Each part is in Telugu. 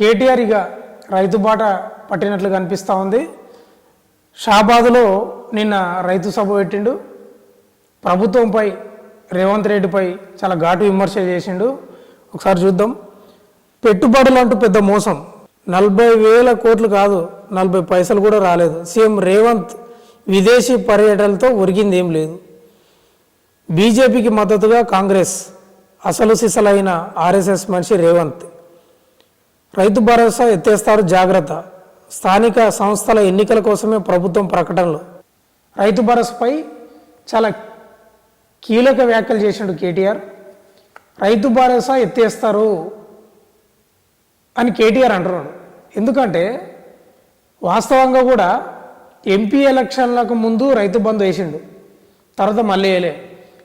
కేటీఆర్ ఇక రైతు బాట పట్టినట్లు కనిపిస్తూ ఉంది. షాబాద్లో నిన్న రైతు సభ పెట్టిండు. ప్రభుత్వంపై రేవంత్ రెడ్డిపై చాలా ఘాటు విమర్శ చేసిండు. ఒకసారి చూద్దాం. పెట్టుబడులు అంటూ పెద్ద మోసం. నలభై వేల కోట్లు కాదు నలభై పైసలు కూడా రాలేదు. సీఎం రేవంత్ విదేశీ పర్యటనలతో ఒరిగింది ఏం లేదు. బీజేపీకి మద్దతుగా కాంగ్రెస్ అసలు సిసలైన ఆర్ఎస్ఎస్ మనిషి రేవంత్. రైతు భరోసా ఎత్తేస్తారు జాగ్రత్త. స్థానిక సంస్థల ఎన్నికల కోసమే ప్రభుత్వం ప్రకటనలు. రైతు భరోసాపై చాలా కీలక వ్యాఖ్యలు చేసిండు కేటీఆర్. రైతు భరోసా ఎత్తేస్తారు అని కేటీఆర్ అంటున్నాడు. ఎందుకంటే వాస్తవంగా కూడా ఎంపీ ఎలక్షన్లకు ముందు రైతు బంధు వేసిండు. తర్వాత మళ్ళీ వేయలే.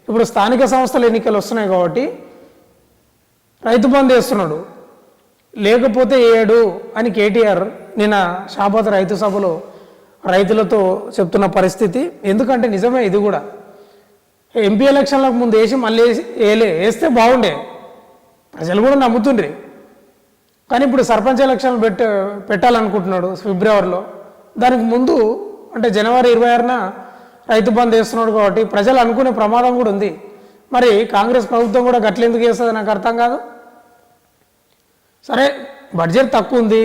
ఇప్పుడు స్థానిక సంస్థల ఎన్నికలు వస్తున్నాయి కాబట్టి రైతు బంధు వేస్తున్నాడు. లేకపోతే ఏడు అని కేటీఆర్ నిన్న షాబాద్ రైతు సభలో రైతులతో చెప్తున్న పరిస్థితి. ఎందుకంటే నిజమే ఇది కూడా. ఎంపీ ఎలక్షన్లకు ముందు వేసి మళ్ళీ వేసి- వేస్తే బాగుండే. ప్రజలు కూడా నమ్ముతుండ్రి. కానీ ఇప్పుడు సర్పంచ్ ఎలక్షన్లు పెట్ట పెట్టాలనుకుంటున్నాడు ఫిబ్రవరిలో. దానికి ముందు అంటే జనవరి ఇరవై ఆరున రైతు బంద్ వేస్తున్నాడు కాబట్టి ప్రజలు అనుకునే ప్రమాదం కూడా ఉంది. మరి కాంగ్రెస్ ప్రభుత్వం కూడా గట్లెందుకు వేస్తుంది నాకు అర్థం కాదు. సరే బడ్జెట్ తక్కువ ఉంది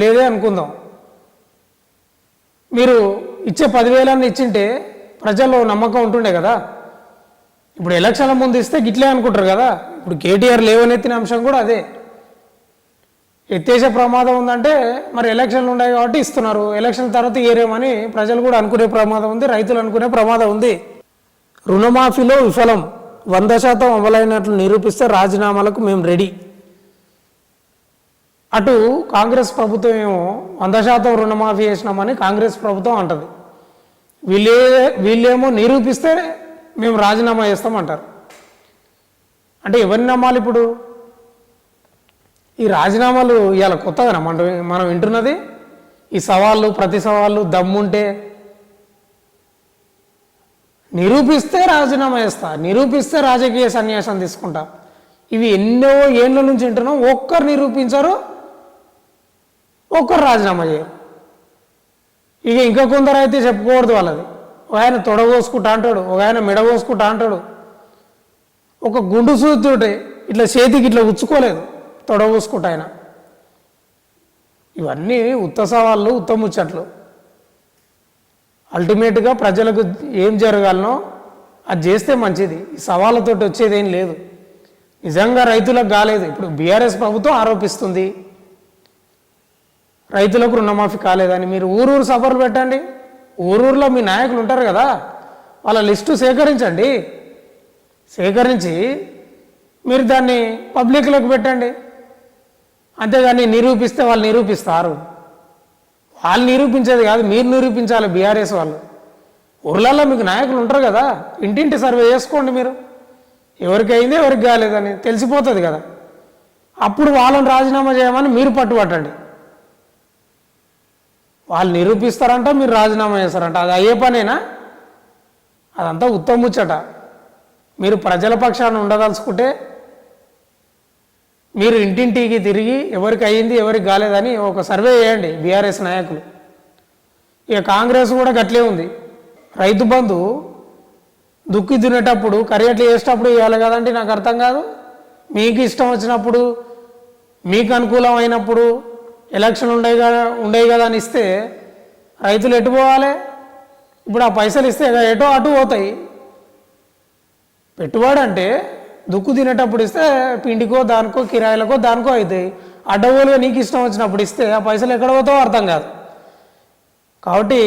లేదే అనుకుందాం. మీరు ఇచ్చే పదివేలన్నీ ఇచ్చింటే ప్రజల్లో నమ్మకం ఉంటుండే కదా. ఇప్పుడు ఎలక్షన్ల ముందు ఇస్తే గిట్లే అనుకుంటారు కదా. ఇప్పుడు కేటీఆర్ లేవనెత్తిన అంశం కూడా అదే. ఎత్తేసే ప్రమాదం ఉందంటే మరి ఎలక్షన్లు ఉన్నాయి కాబట్టి ఇస్తున్నారు. ఎలక్షన్ తర్వాత ఏరేమని ప్రజలు కూడా అనుకునే ప్రమాదం ఉంది రైతులు అనుకునే ప్రమాదం ఉంది. రుణమాఫీలో విఫలం. వంద శాతం అమలైనట్లు నిరూపిస్తే రాజీనామాలకు మేము రెడీ. అటు కాంగ్రెస్ ప్రభుత్వం ఏమో వంద శాతం రుణమాఫీ చేసినామని కాంగ్రెస్ ప్రభుత్వం అంటది. వీళ్ళే వీళ్ళేమో నిరూపిస్తే మేము రాజీనామా చేస్తామంటారు. అంటే ఎవరిని నమ్మాలి ఇప్పుడు? ఈ రాజీనామాలు ఇవాళ కొత్తగా మనం మనం వింటున్నది? ఈ సవాళ్ళు ప్రతి సవాళ్ళు దమ్ముంటే నిరూపిస్తే రాజీనామా చేస్తా నిరూపిస్తే రాజకీయ సన్యాసం తీసుకుంటా. ఇవి ఎన్నో ఏళ్ళ నుంచి వింటున్నాం ఒక్కరు నిరూపించారు ఒక్కరు రాజీనామా చేయరు. ఇక ఇంకా కొందరు అయితే చెప్పకూడదు వాళ్ళది. ఒక ఆయన తొడగోసుకుంటా అంటాడు ఒక ఆయన మెడగోసుకుంటా అంటాడు. ఒక గుండు సూతుడే ఇట్లా చేతికి ఇట్లా ఉచ్చుకోలేదు తొడగోసుకుంటా ఆయన. ఇవన్నీ ఉత్త సవాళ్ళు ఉత్త ముచ్చట్లు. అల్టిమేట్గా ప్రజలకు ఏం జరగాలనో అది చేస్తే మంచిది. ఈ సవాళ్ళతోటి వచ్చేది ఏం లేదు. నిజంగా రైతులకు కాలేదు. ఇప్పుడు బీఆర్ఎస్ ప్రభుత్వం ఆరోపిస్తుంది. రైతులకు రుణమాఫీ కాలేదని మీరు ఊరూరు సభలు పెట్టండి. ఊరూరులో మీ నాయకులు ఉంటారు కదా వాళ్ళ లిస్టు సేకరించండి. సేకరించి మీరు దాన్ని పబ్లిక్లోకి పెట్టండి. అంతేగాని నిరూపిస్తే వాళ్ళు నిరూపిస్తారు. వాళ్ళు నిరూపించేది కాదు మీరు నిరూపించాలి బీఆర్ఎస్ వాళ్ళు. ఊర్లలో మీకు నాయకులు ఉంటారు కదా ఇంటింటి సర్వే చేసుకోండి మీరు. ఎవరికి అయింది ఎవరికి కాలేదని తెలిసిపోతుంది కదా. అప్పుడు వాళ్ళని రాజీనామా చేయమని మీరు పట్టుబట్టండి. వాళ్ళు నిరూపిస్తారంట మీరు రాజీనామా చేస్తారంట. అది అయ్యే పనేనా? అదంతా ఉత్తమ ముచ్చట. మీరు ప్రజల పక్షాన ఉండదలుచుకుంటే మీరు ఇంటింటికి తిరిగి ఎవరికి అయ్యింది ఎవరికి కాలేదని ఒక సర్వే చేయండి బీఆర్ఎస్ నాయకులు. ఇక కాంగ్రెస్ కూడా గట్లే ఉంది. రైతు బంధు దుక్కి దున్నేటప్పుడు కరియట్లు వేసేటప్పుడు ఇవ్వాలి కదండి నాకు అర్థం కాదు. మీకు ఇష్టం వచ్చినప్పుడు మీకు అనుకూలం అయినప్పుడు ఎలక్షన్ ఉండే కదా ఉండే కదా అని ఇస్తే రైతులు ఎటు పోవాలి? ఇప్పుడు ఆ పైసలు ఇస్తే ఎటో అటు పోతాయి. పెట్టుబడి అంటే దుక్కు తినేటప్పుడు ఇస్తే పిండికో దానికో కిరాయిలకో దానికో అవుతాయి. అడ్డగోలుగా నీకు ఇష్టం వచ్చినప్పుడు ఇస్తే ఆ పైసలు ఎక్కడ పోతావో అర్థం కాదు. కాబట్టి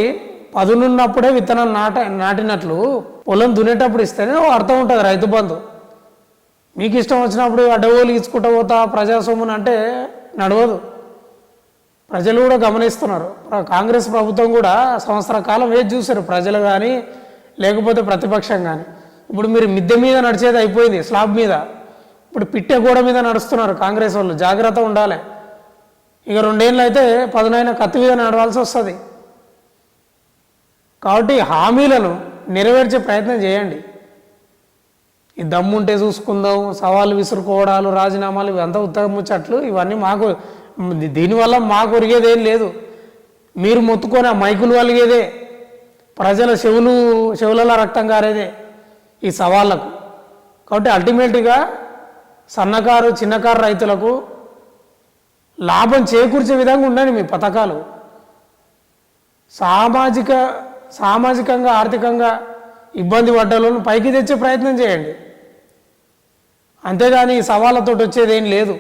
పదునున్నప్పుడే విత్తనం నాట నాటినట్లు పొలం దున్నేటప్పుడు ఇస్తేనే అర్థం ఉంటుంది రైతు బంధు. మీకు ఇష్టం వచ్చినప్పుడు అడ్డగోలు ఇచ్చుకుంటూ పోతా ప్రజాస్వామ్యం అంటే నడవదు. ప్రజలు కూడా గమనిస్తున్నారు. కాంగ్రెస్ ప్రభుత్వం కూడా సంవత్సర కాలం వేచి చూశారు? ప్రజలు కానీ లేకపోతే ప్రతిపక్షం కానీ ఇప్పుడు మీరు మిద్దె మీద నడిచేది అయిపోయింది స్లాబ్ మీద. ఇప్పుడు పిట్టె గోడ మీద నడుస్తున్నారు కాంగ్రెస్ వాళ్ళు. జాగ్రత్త ఉండాలి. ఇక రెండేళ్ళు అయితే పదునైన కత్తి మీద నడవాల్సి వస్తుంది. కాబట్టి హామీలను నెరవేర్చే ప్రయత్నం చేయండి. ఈ దమ్ముంటే చూసుకుందాం సవాళ్ళు విసురుకోవడాలు రాజీనామాలు ఇవంతా ఉత్తగముచ్చట్లు ఇవన్నీ మాకు దీనివల్ల మాకు ఒరిగేది ఏం లేదు. మీరు మొత్తుకొని ఆ మైకులు వలిగేదే ప్రజల చెవులు చెవులలో రక్తం కారేదే ఈ సవాళ్ళకు. కాబట్టి అల్టిమేట్గా సన్నకారు చిన్నకారు రైతులకు లాభం చేకూర్చే విధంగా ఉండండి మీ పథకాలు. సామాజిక సామాజికంగా ఆర్థికంగా ఇబ్బంది పడ్డలను పైకి తెచ్చే ప్రయత్నం చేయండి. అంతేగాని ఈ సవాళ్ళతో వచ్చేది ఏం లేదు.